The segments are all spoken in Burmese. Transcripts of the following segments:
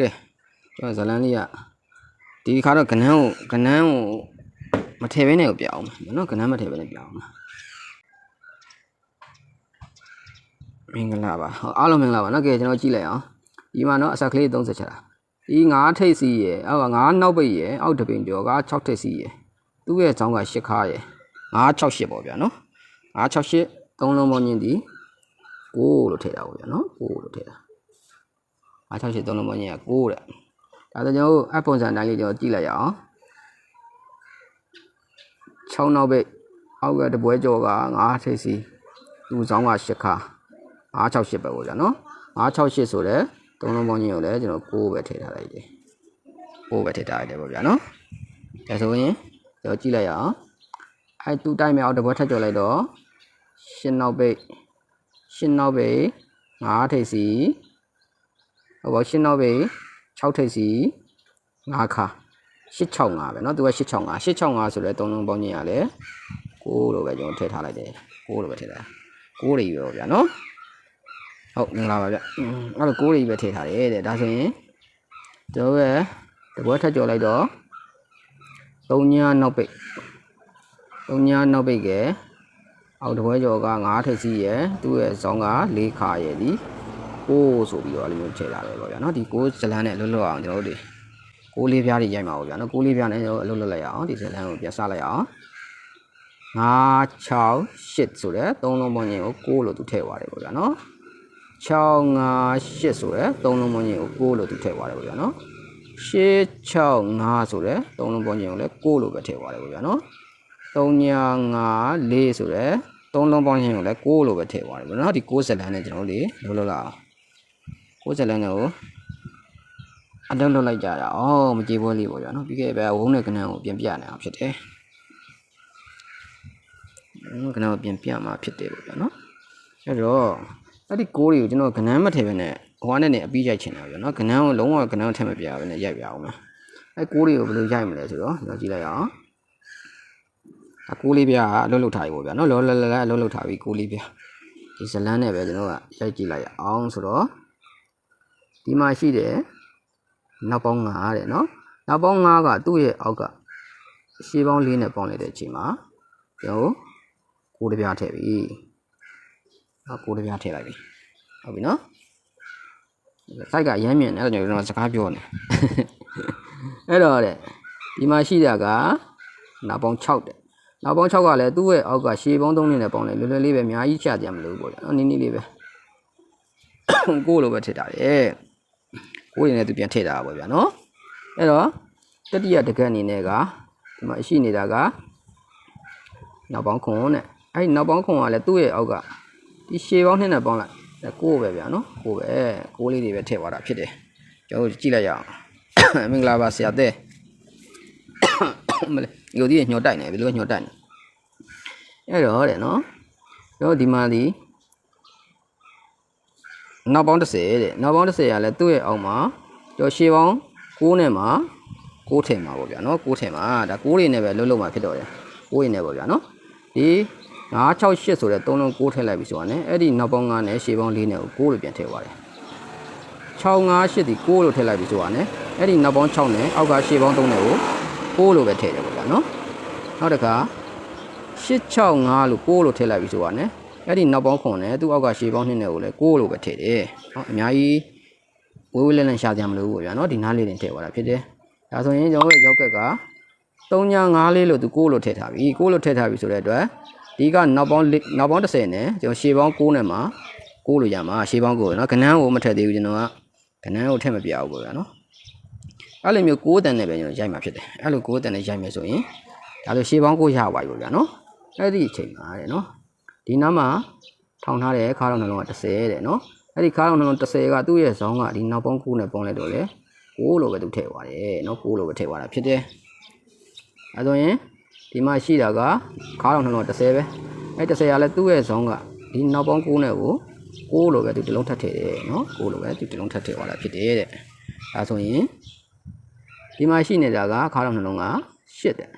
ကဲကျွန်တော်ဇလန်းလေးကဒီခါတော့ကနန်းကိုကနန်းကိုမထည့်ဘဲနဲ့ကိုပြအောင်မယ်နော်ကနန်းမထည့်ဘဲနဲ့ပြအောင်မယ်မင်္ဂလာပါဟောအားလုံးမင်္ဂလာပါနော်ကဲကျွန်တော်ကြည့်လိုက်အောင်ဒီမှာနော်အစက်ကလေး30ချက်တာဒီ9ထိပ်စီရယ်အောက်က9နောက်ပိတ်ရယ်အောက်တပင်ကျော်က6ထိပ်စီရယ်သူ့ရဲ့ဇောင်းက8ခါရယ်968ပေါ့ဗျာနော်968သုံးလုံးပေါင်းချင်းဒီ9လို့ထည့်တာပေါ့ဗျာနော်9လို့ထည့်တာ 968သုံးလုံးပေါင်းချင်းက9တဲ့ဒါဆိုကျွန်တော်တို့အပုံစံတိုင်းလေးကျွန်တော်ကြည့်လိုက်ရအောင်6နောက်ပိတ်အောက်ကတပွဲကျော်က9ထိပ်စီသူ့ဇောင်းက8ခါ968ပဲပေါ့ဗျာနော်968ဆိုတဲ့သုံးလုံးပေါင်းချင်းကိုလည်းကျွန်တော်9ပဲထည့်ထားလိုက်တယ်9ပဲထည့်ထားလိုက်တယ်ပေါ့ဗျာနော်ဒါဆိုရင်ကျွန်တော်ကြည့်လိုက်ရအောင်အဲသူ့တိုင်းမြောက်တပွဲထပ်ကျော်လိုက်တော့8နောက်ပိတ်8နောက်ပိတ်9ထိပ်စီ ဟုတ်ပါရှင်းနောက်ပိတ်6ထိပ်စီ9ခါ865ပဲเนาะသူက865 865ဆိုတဲ့သုံးလုံးပေါင်းချင်းရလဲ6လို့ပဲကျွန်တော်ထည့်ထားလိုက်တယ်6လို့ပဲထည့်ထား6တွေပဲဗျာเนาะဟုတ်မင်္ဂလာပါဗျอืมအဲ့လို6တွေပဲထည့်ထားတယ်တဲ့ဒါဆိုရင်ကျွန်တော်ရဲ့တပွဲထပ်ကြော်လိုက်တော့3ညာနောက်ပိတ်3ညာနောက်ပိတ်ကဲအောက်တပွဲကြော်က9ထိပ်စီရယ်သူ့ရဲ့ဇောင်းက4ခါရယ်ဒီ 6ဆိုပြီးတော့အဲ့လိုမျိုးထည့်ထားတယ်ပေါ့ဗျာနော်ဒီ6ဇလန်းနဲ့လွတ်လွတ်အောင်ကျွန်တော်တို့ဒီ6လေးပြားတွေရိုက်မှာပေါ့ဗျာနော်6လေးပြားနဲ့ကျွန်တော်အလုပ်လုပ်လိုက်ရအောင်ဒီဇလန်းကိုပြန်စလိုက်ရအောင်5 6 8ဆိုတဲ့သုံးလုံးပေါင်းခြင်းကို6လို့သူထည့်သွားတယ်ပေါ့ဗျာနော်6 5 8ဆိုတဲ့သုံးလုံးပေါင်းခြင်းကို6လို့သူထည့်သွားတယ်ပေါ့ဗျာနော်6 6 5ဆိုတဲ့သုံးလုံးပေါင်းခြင်းကိုလည်း6လို့ပဲထည့်သွားတယ်ပေါ့ဗျာနော်3 9 5 4ဆိုတဲ့သုံးလုံးပေါင်းခြင်းကိုလည်း6လို့ပဲထည့်သွားတယ်ပေါ့နော်ဒီ6ဇလန်းနဲ့ကျွန်တော်တို့လေလုံးလောက် အောင်6ဇလန်းနဲ့ကိုအလုံးလုံးလိုက်ကြတာအော်မကြေပွဲလေးပေါ့ဗျာနော်ပြီးခဲ့ပဲဝုန်းနဲ့ကနန်းကိုပြင်ပြနေအောင်ဖြစ်တယ်ဝုန်းကနန်းကိုပြင်ပြမှာဖြစ်တယ်ပေါ့ဗျာနော်အဲ့တော့အဲ့ဒီ6တွေကိုကျွန်တော်ကနန်းမထည့်ဘဲနဲ့ဟိုကနေအပြီးရိုက်ချင်တာဗျာနော်ကနန်းကိုလုံးဝကနန်းကိုထည့်မပြဘဲနဲ့ရိုက်ပြအောင်မယ်အဲ့6တွေကိုဘယ်လိုရိုက်မလဲဆိုတော့ကျွန်တော်ကြည့်လိုက်အောင်အကူလေးပြအလုံးလုံးထားပြီပေါ့ဗျာနော်လောလောလလအလုံးလုံးထားပြီကူလေးပြဒီဇလန်းနဲ့ပဲကျွန်တော်ကရိုက်ကြည့်လိုက်အောင်ဆိုတော့ ဒီမှာရှိတယ်နောက်ပေါင်း9တဲ့နော်နောက်ပေါင်း9ကသူ့ရဲ့အောက်ကရှေးပေါင်း4နဲ့ပေါင်းလိုက်တဲ့အချိန်မှာကျွန်တော်ကိုတပြားထည့်ပြီနော်ကိုတပြားထည့်လိုက်ပြီဟုတ်ပြီနော်စိုက်ကရမ်းမြင်တယ်အဲ့ဒါကျွန်တော်စကားပြောနေအဲ့တော့တဲ့ဒီမှာရှိတာကနောက်ပေါင်း6တဲ့နောက်ပေါင်း6ကလည်းသူ့ရဲ့အောက်ကရှေးပေါင်း3နဲ့ပေါင်းလိုက်လွယ်လွယ်လေးပဲအများကြီးချကြမလို့ပေါ့ဗျာ။နည်းနည်းလေးပဲ။ကိုလိုပဲထည့်တာတယ်။ ကိုရင်းနဲ့သူပြန်ထည့်တာပေါ့ဗျာနော်။အဲ့တော့တတိယတကက်အနေနဲ့ကဒီမှာရှိနေတာကနောက်ပေါင်းခွန်နဲ့အဲ့ဒီနောက်ပေါင်းခွန်ကလည်းသူ့ရဲ့အောက်ကဒီရှေးပေါင်း2နဲ့ပေါင်းလိုက်ကိုပဲဗျာနော်။ကိုပဲကိုလေးတွေပဲထည့်သွားတာဖြစ်တယ်။ကျွန်တော်ကြည့်လိုက်ရအောင်။မင်္ဂလာပါဆရာတဲ့။မလေးယူဒီညှော်တိုက်နေဘယ်လိုညှော်တိုက်နေအဲ့တော့တဲ့နော်တော့ဒီမှာဒီ နောက်ပေါင်း30တဲ့နောက်ပေါင်း30ရလဲသူ့ရဲ့အောက်မှာကျော်ရှေးပေါင်း6နဲ့မှာ6ထင်မှာပေါ့ဗျာနော်6ထင်မှာဒါ6တွေနဲ့ပဲလုံးလုံးမှာဖြစ်တော့တယ်6တွေနဲ့ပေါ့ဗျာနော်ဒီ968ဆိုတဲ့3လုံး6ထည့်လိုက်ပြီဆိုတာ ਨੇ အဲ့ဒီနောက်ပေါင်း9နဲ့ရှေးပေါင်း4နဲ့ကို6လို့ပြန်ထည့်သွားတယ်658ဒီ6လို့ထည့်လိုက်ပြီဆိုတာ ਨੇ အဲ့ဒီနောက်ပေါင်း6နဲ့အောက်ကရှေးပေါင်း3နဲ့ကို6လို့ပဲထည့်တယ်ပေါ့ဗျာနော်နောက်တစ်ခါ865လို့6လို့ထည့်လိုက်ပြီဆိုတာ ਨੇ အဲ့ဒီနောက်ပေါင်းခွန်နဲ့သူ့အောက်ကရှေးပေါင်း2နဲ့ကိုလည်း6လို့ပဲထည့်တယ်ဟောအများကြီးဝေးဝေးလည်လည်ရှာကြမလို့ပေါ့ဗျာနော်ဒီနားလေးတင်ထည့်သွားတာဖြစ်တယ်ဒါဆိုရင်ကျွန်တော်တို့ရောက်ကက်က3ညာ5လေးလို့သူ6လို့ထည့်ထားပြီ6လို့ထည့်ထားပြီဆိုတဲ့အတွက်ဒီကနောက်ပေါင်းနောက်ပေါင်း30နဲ့ကျွန်တော်ရှေးပေါင်း6နဲ့မှာ6လို့ရမှာရှေးပေါင်း9နော်ကနန်းကိုမထည့်သေးဘူးကျွန်တော်ကကနန်းကိုထည့်မပြဘူးပေါ့ဗျာနော်အဲ့လိုမျိုး6တန်နဲ့ပဲကျွန်တော်ရိုက်မှာဖြစ်တယ်အဲ့လို6တန်နဲ့ရိုက်မယ်ဆိုရင်ဒါလိုရှေးပေါင်း9ရပါပြီပေါ့ဗျာနော်အဲ့ဒီအချိန်မှာတဲ့နော် ဒီနားမှာထောင်ထားတဲ့ခါတော်နှလုံးက30တဲ့နော်အဲ့ဒီခါတော်နှလုံး30ကသူ့ရဲ့ဇောင်းကဒီနောက်ပေါင်း9နဲ့ပေါင်းလိုက်တော့လေ6လို့ပဲသူထည့်သွားတယ်နော်6လို့ပဲထည့်သွားတာဖြစ်တယ်အဲဆိုရင်ဒီမှာရှိတာကခါတော်နှလုံး30ပဲအဲ့30ကလည်းသူ့ရဲ့ဇောင်းကဒီနောက်ပေါင်း9နဲ့ကို6လို့ပဲသူတစ်လုံးထပ်ထည့်တယ်နော်6လို့ပဲသူတစ်လုံးထပ်ထည့်သွားတာဖြစ်တယ်တဲ့အဲဆိုရင်ဒီမှာရှိနေတာကခါတော်နှလုံးက8တဲ့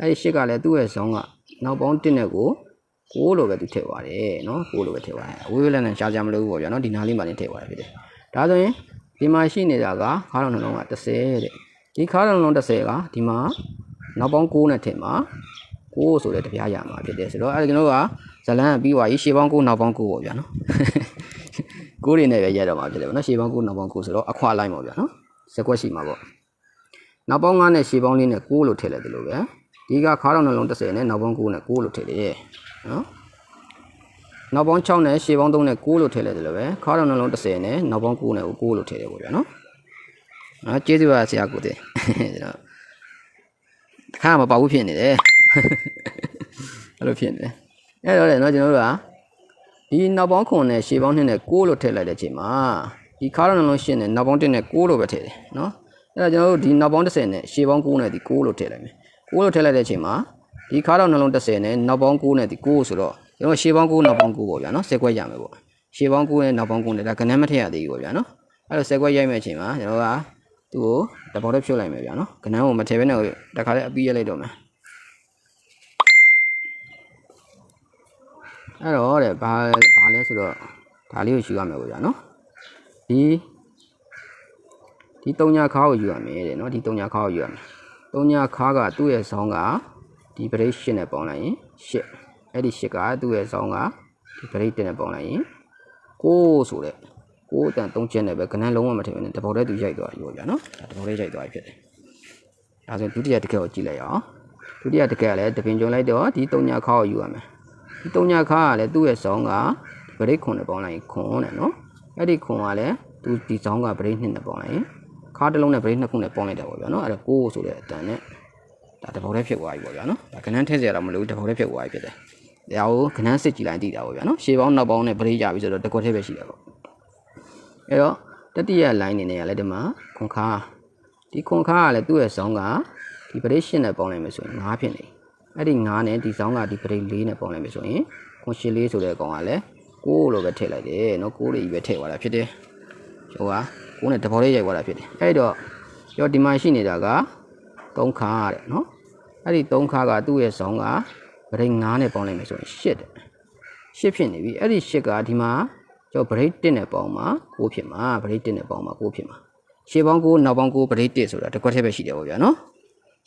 အဲ့ဒီ8ကလည်းသူ့ရဲ့ဇောင်းကနောက်ပေါင်း1နဲ့ကို ကိုလိုပဲသူထည့်သွားတယ်နော်ကိုလိုပဲထည့်သွားတယ်အဝေးဝေးလည်းနဲ့ရှားကြမလို့ပေါ့ဗျာနော်ဒီနားလေးမှလည်းထည့်သွားတယ်ဖြစ်တယ်ဒါဆိုရင်ဒီမှာရှိနေတာကခါးတော်နှလုံးက30တဲ့ဒီခါးတော်နှလုံး30ကဒီမှာနောက်ပေါင်း9နဲ့ထင်မှာ9ဆိုတဲ့တပြားရမှာဖြစ်တယ်ဆိုတော့အဲ့ဒါကျွန်တော်တို့ကဇလန်းကပြီးသွားပြီရှေ့ပေါင်း9နောက်ပေါင်း9ပေါ့ဗျာနော်9တွေနဲ့ပဲရက်တော့မှာဖြစ်တယ်ဗောနော်ရှေ့ပေါင်း9နောက်ပေါင်း9ဆိုတော့အခွာလိုက်ပါဗျာနော်စက်ကွက်ရှိမှာပေါ့နောက်ပေါင်း9နဲ့ရှေ့ပေါင်းလေးနဲ့9လို့ထည့်လိုက်တယ်လို့ပဲဒီကခါးတော်နှလုံး30နဲ့နောက်ပေါင်း9နဲ့9လို့ထည့်တယ် နော်နောက်ပေါင်း6နဲ့ရှေ့ပေါင်း3နဲ့9လို့ထည့်လိုက်တယ်လို့ပဲခါးတော်နှလုံး30နဲ့နောက်ပေါင်း9နဲ့9လို့ထည့်တယ်ပေါ့ဗျာနော်။နော်ကျေးဇူးပါဆရာကိုတဲ့ကျွန်တော်တခါမပေါ့ဘူးဖြစ်နေတယ်။အဲ့လိုဖြစ်နေတယ်။အဲ့တော့လေနော်ကျွန်တော်တို့ကဒီနောက်ပေါင်း9နဲ့ရှေ့ပေါင်း2နဲ့9လို့ထည့်လိုက်တဲ့အချိန်မှာဒီခါးတော်နှလုံး8နဲ့နောက်ပေါင်း1နဲ့9လို့ပဲထည့်တယ်နော်။အဲ့တော့ကျွန်တော်တို့ဒီနောက်ပေါင်း30နဲ့ရှေ့ပေါင်း9နဲ့ဒီ9လို့ထည့်လိုက်မယ်။9လို့ထည့်လိုက်တဲ့အချိန်မှာ ဒီခါးတော်နှလုံး30နဲ့နောက်ပေါင်း9နဲ့ဒီ9ဆိုတော့ကျွန်တော်ရှေ့ပေါင်း9နောက်ပေါင်း9ပေါ့ဗျာနော်ဆက်ကွက်ရမယ်ပေါ့ရှေ့ပေါင်း9နဲ့နောက်ပေါင်း9နဲ့ဒါကနန်းမထည့်ရသေးဘူးပေါ့ဗျာနော်အဲ့တော့ဆက်ကွက်ရိုက်မဲ့အချိန်မှာကျွန်တော်ကသူ့ကိုတပေါက်တည်းဖြုတ်လိုက်မယ်ဗျာနော်ကနန်းကိုမထည့်ဘဲနဲ့တခါလေးအပီးရိုက်လိုက်တော့မယ်အဲ့တော့တဲ့ဘာဘာလဲဆိုတော့ဒါလေးကိုယူရမယ်ပေါ့ဗျာနော်ဒီဒီတုံညာခါကိုယူရမယ်တဲ့နော်ဒီတုံညာခါကိုယူရမယ်တုံညာခါကသူ့ရဲ့ဆောင်းက ဒီ break ရှစ်နဲ့ပေါင်းလိုက်ရင်ရှစ်အဲ့ဒီရှစ်ကသူ့ရဲ့ဆောင်းကဒီ break တင်နဲ့ပေါင်းလိုက်ရင်6ဆိုတဲ့6တန်3ချက်နဲ့ပဲကနန်းလုံးဝမထည့်ဘဲနဲ့တပေါက်တည်းသူရိုက်သွားပြီပေါ့ဗျာနော်ဒါတပေါက်တည်းရိုက်သွားပြီဖြစ်တယ်ဒါဆိုဒုတိယတစ်ခက်ကိုကြည့်လိုက်အောင်ဒုတိယတစ်ခက်ကလည်းတပင်ကြုံလိုက်တော့ဒီ3ညာခါကိုယူရမယ်ဒီ3ညာခါကလည်းသူ့ရဲ့ဆောင်းက break ခွန်နဲ့ပေါင်းလိုက်ရင်ခွန်နဲ့နော်အဲ့ဒီခွန်ကလည်းသူဒီဆောင်းက break 2နဲ့ပေါင်းလိုက်ရင်ခါတစ်လုံးနဲ့ break 2ခုနဲ့ပေါင်းလိုက်တာပေါ့ဗျာနော်အဲ့ဒါ6ဆိုတဲ့အတန်နဲ့ ဒါတပေါက်တည်းဖြစ်သွားပြီပေါ့ဗျာနော်ဒါကနန်းထည့်စရာတော့မလိုဘူးတပေါက်တည်းဖြစ်သွားပြီဖြစ်တယ်ဒါကိုခဏစစ်ကြည့်လိုက်သိတာပေါ့ဗျာနော်ရှေးပေါင်းနောက်ပေါင်းနဲ့ပရိကြပြီဆိုတော့တကွက်ထဲပဲရှိတာပေါ့အဲ့တော့တတိယ line နေနဲ့ကလည်းဒီမှာခွန်ခါဒီခွန်ခါကလည်းသူ့ရဲ့ဇောင်းကဒီပရိရှင်းနဲ့ပေါင်းလိုက်မယ်ဆိုရင်9ဖြစ်နေအဲ့ဒီ9နဲ့ဒီဇောင်းကဒီပရိ4နဲ့ပေါင်းလိုက်မယ်ဆိုရင်ခွန်ရှင်းလေးဆိုတဲ့အကောင်ကလည်း6လို့ပဲထည့်လိုက်တယ်နော်6လေးကြီးပဲထည့်သွားတာဖြစ်တယ်ဟိုက6နဲ့တဘောလေးရိုက်သွားတာဖြစ်တယ်အဲ့တော့ရောဒီမှာရှိနေတာက3ခါတဲ့နော် အဲ့ဒီ3ခါကသူ့ရဲ့ဇောင်းကဘရိတ်9နဲ့ပေါင်းလိုက်မယ်ဆိုရင်8တဲ့8ဖြစ်နေပြီအဲ့ဒီ8ကဒီမှာကျော်ဘရိတ်1နဲ့ပေါင်းမှာ9ဖြစ်မှာဘရိတ်1နဲ့ပေါင်းမှာ9ဖြစ်မှာရှေ့ပေါင်း9နောက်ပေါင်း9ဘရိတ်1ဆိုတာတစ်ခွက်ထဲပဲရှိတယ်ပေါ့ဗျာနော်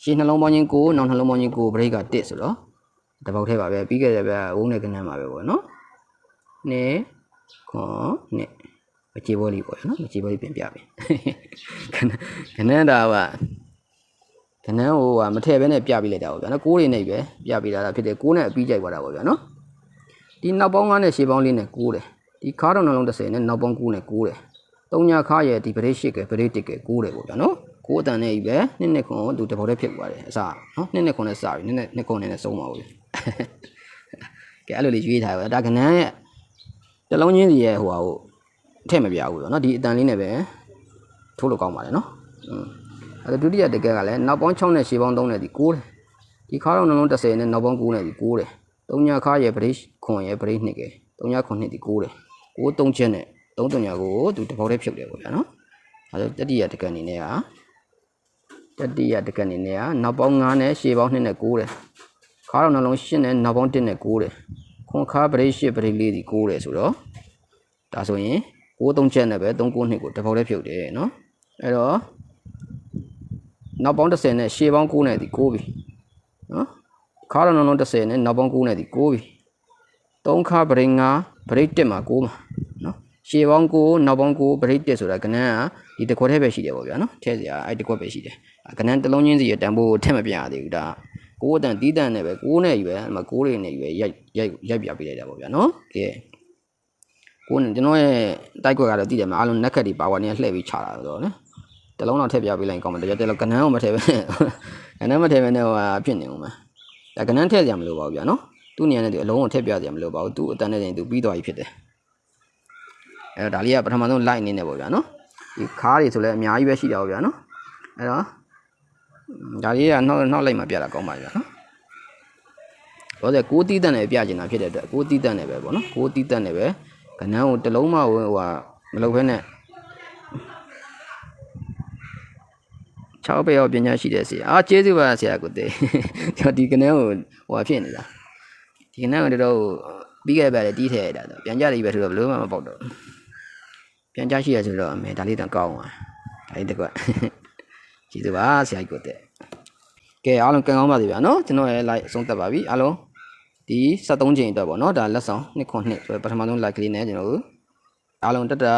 ရှေ့နှလုံးပေါင်းချင်း9နောက်နှလုံးပေါင်းချင်း9ဘရိတ်က1ဆိုတော့တစ်ပေါက်ထဲပါပဲပြီးခဲ့တဲ့ဘက်ဝုန်းနဲ့ကနန်းပါပဲပေါ့နော်နေခွန်နဲ့မကြေဘောလေးပေါ့နော်မကြေဘောလေးပြင်ပြပြီကနန်းတာက ကနန်းဟိုကမထည့်ဘဲနဲ့ပြပြလိုက်တာပေါ့ဗျာနော်ကိုးတွေနဲ့ပဲပြပြလာတာဖြစ်တယ်ကိုးနဲ့အပြီးကြိုက်သွားတာပေါ့ဗျာနော်ဒီနောက်ပေါင်း9နဲ့ရှေ့ပေါင်းလေးနဲ့ကိုးတယ်ဒီခါတော့နှလုံး30နဲ့နောက်ပေါင်း9နဲ့ကိုးတယ်တုံညာခါရဲ့ဒီဗရိတ်8ကဗရိတ်1ကကိုးတယ်ပေါ့ဗျာနော်ကိုးအတန်နဲ့ကြီးပဲနှစ်နှစ်ခွန်သူတဘောတည်းဖြစ်သွားတယ်အစားနော်နှစ်နှစ်ခွန်နဲ့စပြီနှစ်နှစ်နှစ်ခွန်နဲ့ဆုံးပါဘူးကဲအဲ့လိုလေးရွေးထားပါဒါကနန်းရဲ့တလုံးချင်းစီရဲ့ဟိုဟာကိုထည့်မပြဘူးပေါ့နော်ဒီအတန်လေးနဲ့ပဲထိုးလို့ကောင်းပါလေနော်อืม အဲ့ဒါဒုတိယတကယ်ကလည်းနောက်ပေါင်း6နဲ့ရှေ့ပေါင်း3နဲ့ဒီ9တယ်ဒီခါတော့နှလုံး30နဲ့နောက်ပေါင်း9နဲ့ဒီ9တယ်တုံညာခါရဲ့ဗရိတ်ခွန်ရဲ့ဗရိတ်2ကတုံညာခွန်2ဒီ9တယ်9 3ချက်နဲ့3တုံညာကိုသူတဘောတည်းဖြုတ်တယ်ပေါ့ဗျာနော်အဲ့ဒါတတိယတကယ်အနေနဲ့ကတတိယတကယ်အနေနဲ့ကနောက်ပေါင်း9နဲ့ရှေ့ပေါင်း2နဲ့9တယ်ခါတော့နှလုံး8နဲ့နောက်ပေါင်း1နဲ့9တယ်ခွန်ခါဗရိတ်8ဗရိတ်4ဒီ9တယ်ဆိုတော့ဒါဆိုရင်9 3ချက်နဲ့ပဲ3 9 2ကိုတဘောတည်းဖြုတ်တယ်နော်အဲ့တော့ နောက်ပေါင်း30နဲ့ရှေ့ပေါင်း9နဲ့ဒီ9ပြီနော်ခါရနုံနုံ30နဲ့နောက်ပေါင်း9နဲ့ဒီ9ပြီ3ခါဗရိတ်9ဗရိတ်1မှာ9မှာနော်ရှေ့ပေါင်း9နောက်ပေါင်း9ဗရိတ်1ဆိုတာကနန်းကဒီတစ်ခွက်ထဲပဲရှိတယ်ပေါ့ဗျာနော်ထည့်စရာအဲ့တစ်ခွက်ပဲရှိတယ်ကနန်းတစ်လုံးချင်းစီရတန်ဖိုးထည့်မပြရသေးဘူးဒါ9အတန်တီးတန်နဲ့ပဲ9နဲ့ယူပဲအဲ့မှာ9တွေနဲ့ယူပဲရိုက်ရိုက်ရိုက်ပြပေးလိုက်တာပေါ့ဗျာနော်ကဲကိုယ်ကျွန်တော်ရဲ့တိုက်ခွက်ကတော့တည်တယ်မှာအားလုံးနက်ခက်တွေပါဝါနေလှည့်ပြီးချတာဆိုတော့နော် တလုံးတော့ထည့်ပြပေးလိုက်ကောင်းမှာတကယ်တော့ကနန်းကိုမထည့်ပဲနဲ့ကနန်းမထည့်ပဲနဲ့ဟိုဖြစ်နေဦးမှာဒါကနန်းထည့်ကြမလို့ပါဘူးဗျာနော်သူ့နေရာနဲ့သူအလုံးကိုထည့်ပြကြမလို့ပါဘူးသူ့အတန်နဲ့တင်သူပြီးသွားပြီဖြစ်တယ်အဲ့တော့ဒါလေးကပထမဆုံး light အနေနဲ့ပေါ့ဗျာနော်ဒီခါးတွေဆိုလည်းအများကြီးပဲရှိတာပေါ့ဗျာနော်အဲ့တော့ဒါလေးကနောက်နောက်လိုက်မှပြတာကောင်းပါဗျာနော်တော့တဲ့ကိုတီးတန်နဲ့ပြကျင်တာဖြစ်တဲ့အတွက်ကိုတီးတန်နဲ့ပဲပေါ့နော်ကိုတီးတန်နဲ့ပဲကနန်းကိုတစ်လုံးမှဟိုဟာမလုပ်ဖဲနဲ့ 6ပဲရောပညာရှိတဲ့ဆရာအာကျေးဇူးပါဆရာကိုတေကျွန်တော်ဒီကနန်းကိုဟိုဟာဖြစ်နေတာဒီကနန်းကိုတော်တော်ပြီးခဲ့ပဲလေတီးထည့်ရတာတော့ပြန်ကြတယ်ပဲဆိုတော့ဘလို့မှမပေါက်တော့ပြန်ကြရှိရဆိုတော့အမေဒါလေးတော့ကောင်းပါဒါလေးတစ်ကွက်ကျေးဇူးပါဆရာကြီးကိုတဲ့ကဲအားလုံးကံကောင်းပါစေဗျာနော်ကျွန်တော်ရဲ့ like အဆုံးသတ်ပါပြီအားလုံးဒီ73ချိန်အတွက်ပေါ့နော်ဒါလက်ဆောင်2ခု2ဆိုတော့ပထမဆုံး like ကလေးနဲ့ကျွန်တော်တို့အားလုံးတက်တာ